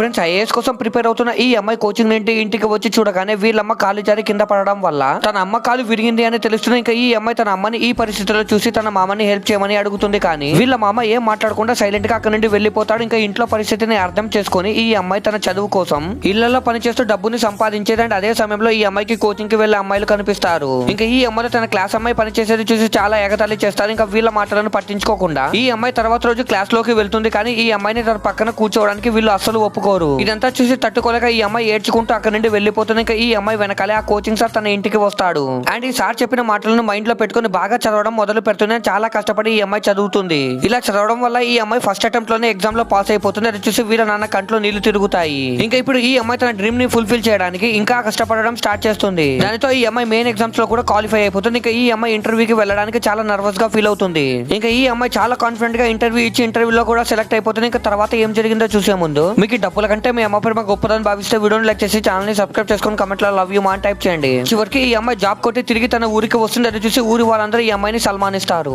Friends IAS కోసం prepare అవుతున్న ఈ అమ్మాయి కోచింగ్ నుండి ఇంటికి వచ్చి చూడగానే వీళ్ళమ్మ కాలు జారి కింద పడడం వల్ల తన అమ్మ కాలు విరిగింది అని తెలుస్తుంది ఇంకా ఈ అమ్మాయి తన అమ్మని ఈ పరిస్థితిలో చూసి తన మామని హెల్ప్ చేయమని అడుగుతుంది కానీ వీళ్ళ మామ ఏం మాట్లాడకుండా సైలెంట్గా అక్కడ నుండి వెళ్ళిపోతాడు. ఇంకా ఇంట్లో పరిస్థితిని అర్థం చేసుకొని ఈ అమ్మాయి తన చదువు కోసం ఇళ్ళలో పనిచేస్తూ డబ్బుని సంపాదించేది అండ్ అదే సమయంలో ఈ అమ్మాయికి కోచింగ్కి వెళ్ళే అమ్మాయిలు కనిపిస్తారు. ఇంకా ఈ అమ్మాయి తన క్లాస్ అమ్మాయి పనిచేసేది చూసి చాలా ఎగతాళి చేస్తారు. ఇంకా వీళ్ళ మాటలను పట్టించుకోకుండా ఈ అమ్మాయి తర్వాత రోజు క్లాస్లోకి వెళ్తుంది కానీ ఈ అమ్మాయిని తన పక్కన కూర్చోవడానికి వీళ్ళు అస్సలు తట్టుకోరు ఇదంతా చూసి తట్టుకోలేక ఈ అమ్మాయి ఏడ్చుకుంటూ అక్కడ నుండి వెళ్ళిపోతుంది. ఇంకా ఈ అమ్మాయి వెనకాలే ఆ కోచింగ్ సార్ తన ఇంటికి వస్తాడు. అండ్ ఈ సార్ చెప్పిన మాటలను మైండ్లో పెట్టుకుని బాగా చదవడం మొదలు పెడుతుంది చాలా కష్టపడి ఈ అమ్మాయి చదువుతుంది. ఇలా చదవడం వల్ల ఈ అమ్మాయి ఫస్ట్ అటెంప్ట్లోనే ఎగ్జామ్లో పాస్ అయిపోతుంది. అది చూసి వీళ్ళ నాన్న కంట్లో నీళ్ళు తిరుగుతాయి. ఇంకా ఇప్పుడు ఈ అమ్మాయి తన డ్రీమ్ని ఫుల్ఫిల్ చేయడానికి ఇంకా కష్టపడడం స్టార్ట్ చేస్తుంది. దానితో ఈ అమ్మాయి మెయిన్ ఎగ్జామ్స్లో కూడా క్వాలిఫై అయిపోతుంది. ఇంకా ఈ అమ్మాయి ఇంటర్వ్యూకి వెళ్ళడానికి చాలా నర్వస్గా ఫీల్ అవుతుంది. ఇంకా ఈ అమ్మాయి చాలా కాన్ఫిడెంట్గా ఇంటర్వ్యూ ఇచ్చి ఇంటర్వ్యూలో కూడా సెలెక్ట్ అయిపోతుంది. ఇంకా తర్వాత ఏం జరిగిందో చూసే ముందు మీకు ఈ డబ్బుల కంటే మీ అమ్మ ప్రేమ గొప్పదని భావిస్తే వీడియోని లైక్ చేసి ఛానల్ని సబ్స్క్రైబ్ చేసుకొని కమెంట్లో లవ్ యూ మా టైప్ చేయండి. చివరికి ఈ అమ్మాయి జాబ్ కొట్టి తిరిగి తన ఊరికి వస్తుందని చూసి ఊరి వాళ్ళందరూ ఈ అమ్మాయిని సల్మానిస్తారు